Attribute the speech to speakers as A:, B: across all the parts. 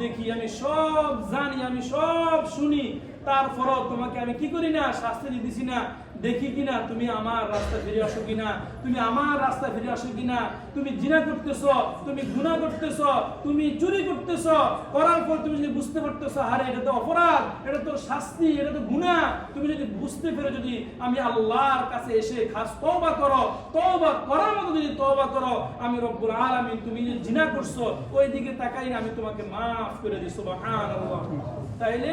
A: দেখি আমি সব জানি আমি সব শুনি। তারপরও তোমাকে আমি কি করি না? শাস্তি দিতেছি না। দেখি কিনা তুমি আমার রাস্তা ফিরে আসো কিনা তুমি আমার রাস্তা ফিরে আসো কিনা তুমি জিনা করতেছ, তুমি গুনাহ করতেছ, তুমি চুরি করতেছ। করার পর তুমি যদি বুঝতে পারতেছ, আরে এটা তো অপরাধ, এটা তো শাস্তি, এটা তো গুনাহ। তুমি যদি বুঝতে পেরে যদি আমি আল্লাহর কাছে এসে খাস তওবা করো, তওবা করার মতো যদি তওবা করো, আমি রব্বুল আলামিন তুমি যে জিনা করছ ওই দিকে তাকাই আমি তোমাকে মাফ করে দিই, সুবহানাল্লাহ। তাইলে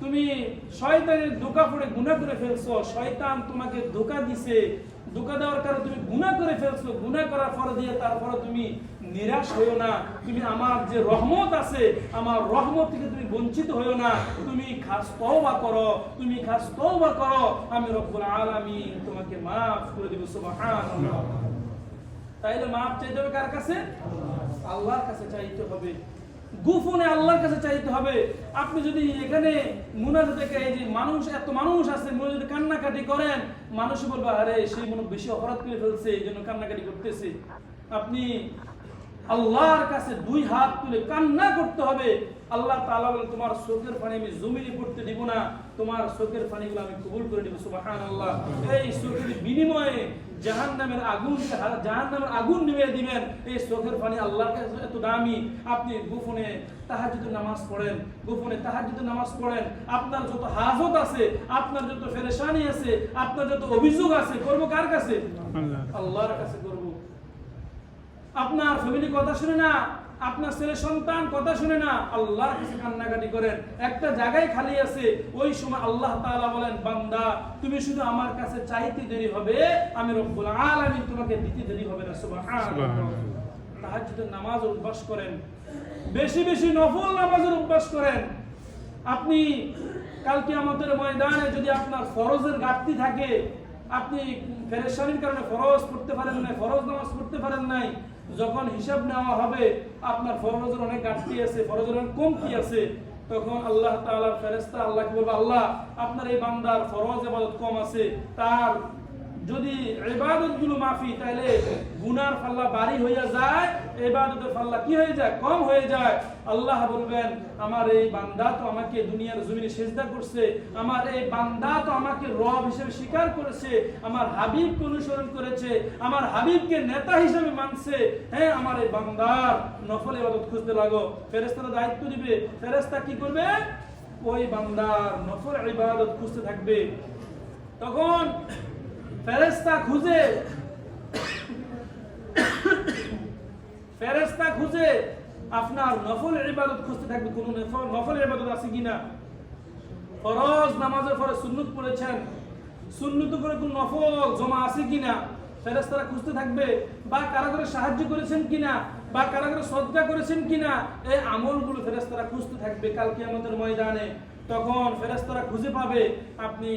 A: তুমি শয়তানের ধোকা পড়ে গুনাহ করে ফেলছো, শয়তান তোমাকে ধোকা দিছে। ধোকা দেওয়ার কারণে তুমি গুনাহ করে ফেলছো। গুনাহ করার পর দিয়ে তারপরে তুমি নিরাশ হইও না। তুমি আমার যে রহমত আছে, আমার রহমত থেকে তুমি বঞ্চিত হইও না। তুমি খাস তওবা করো, তুমি খাস তওবা করো। আমি রব্বুল আলামিন তোমাকে মাফ করে দেব, সুবহানাল্লাহ। তাইলে মাফ চাইতে হবে কার কাছে? আল্লাহর কাছে চাইতে হবে। গোপনে আল্লাহর কাছে চাইতে হবে। আপনি যদি এখানে মুনাজ থেকে এই যে মানুষ, এত মানুষ আছে, মনে যদি কান্নাকাটি করেন মানুষ বলবে, আরে সেই মনে বেশি অপরাধ করে ফেলছে, এই জন্য কান্নাকাটি করতেছে। আপনি আল্লাহর কাছে দুই হাত তুলে কান্না করতে হবে। আল্লাহ তাআলা বলেন তোমার চোখের পানি আমি জমিনে পড়তে দিব না। তোমার চোখের পানিগুলো আমি কবুল করে দিব সুবহানাল্লাহ। এই চোখের বিনিময়ে জাহান্নামের আগুন জাহান্নামের আগুন নিভিয়ে দিবেন এই চোখের পানি আল্লাহর কাছে এত দামি। আপনি গোপনে তাহাজ্জুদের নামাজ পড়েন গোপনে তাহাজ্জুদের নামাজ পড়েন। আপনার যত হাজত আছে আপনার যত ফেরেশানি আছে আপনার যত অভিযোগ আছে করব কার কাছে। আল্লাহর কাছে করব। আপনার ফ্যামিলি কথা শুনে না আপনার ছেলে সন্তান কথা শুনে না আল্লাহর কাছে কান্নাকাটি করেন। একটা জায়গায় খালি আছে ওই সময় আল্লাহ তাআলা বলেন বান্দা তুমি শুধু আমার কাছে চাইতে দেরি হবে আমি রব্বুল আলামিন তোমাকে দিতে দেরি হবে না সুবহানাল্লাহ। তাহাজ্জুদের নামাজ অভ্যাস করেন। বেশি বেশি নফল নামাজের অভ্যাস করেন। আপনি কালকে আমাদের ময়দানে যদি আপনার ফরজের ঘাটতি থাকে আপনি ফেরেশানির কারণে ফরজ পড়তে পারেন নাই ফরজ নামাজ পড়তে পারেন নাই যখন হিসাব নেওয়া হবে, আপনার ফরজের অনেক ঘাটতি আছে, ফরজের অনেক কমতি আছে, তখন আল্লাহ তালার ফেরেস্তা আল্লাহকে বলবে, আল্লাহ, আপনার এই বান্দার ফরজ এবাদত কম আছে, তার যদি ইবাদতগুলো মাফি, তাহলে গুনার পাল্লা বাড়ি হইয়া যায়, ইবাদতের পাল্লা কি হয়ে যায়? কম হয়ে যায়। আল্লাহ বলবেন, আমার এই বান্দা তো আমাকে দুনিয়ার জমিনে সেজদা করছে। আমার এই বান্দা তো আমাকে রব হিসেবে স্বীকার করেছে। আমার হাবিবকে অনুসরণ করেছে। আমার হাবিবকে নেতা হিসেবে মানছে। হ্যাঁ আমার এই বান্দার নফল এবাদত খুঁজতে লাগো। ফেরেশতারা দায়িত্ব দিবে ফেরেস্তা কি করবে? ওই বান্দার নফল ইবাদত খুঁজতে থাকবে। তখন ফেরেস্তা খুঁজে। ফেরেস্তা খুঁজে আপনার নফল ইবাদত খুঁজতে থাকবে। কোন নফল ইবাদত আছে কিনা? ফরজ নামাজের পরে সুন্নত পড়েছেন। সুন্নত করে কোন নফল জমা আছে কিনা? ফেরেস্তারা খুঁজতে থাকবে, বা কারা করে সাহায্য করেছেন কিনা, বা কারা করে সজ্জা করেছেন কিনা, এই আমলগুলো ফেরেস্তারা খুঁজতে থাকবে কালকে আমাদের ময়দানে। তখন ফেরেস্তারা খুঁজে পাবে, আপনি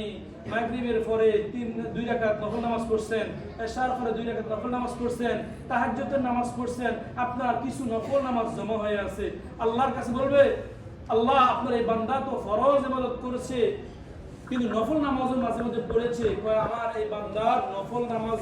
A: মাগরিবের পরে তিন, দুই রাকাত নফল নামাজ পড়ছেন, এশার পরে দুই রাকাত নফল নামাজ পড়ছেন, তাহাজ্জুদের নামাজ পড়ছেন, আপনার কিছু নফল নামাজ জমা হয়ে আছে। আল্লাহর কাছে বলবে, আল্লাহ আপনার এই বান্দা তো ফরজ ইবাদত করেছে, কিন্তু নফল নামাজের মাঝে মধ্যে পড়েছে। আমার এই বান্দার নফল নামাজ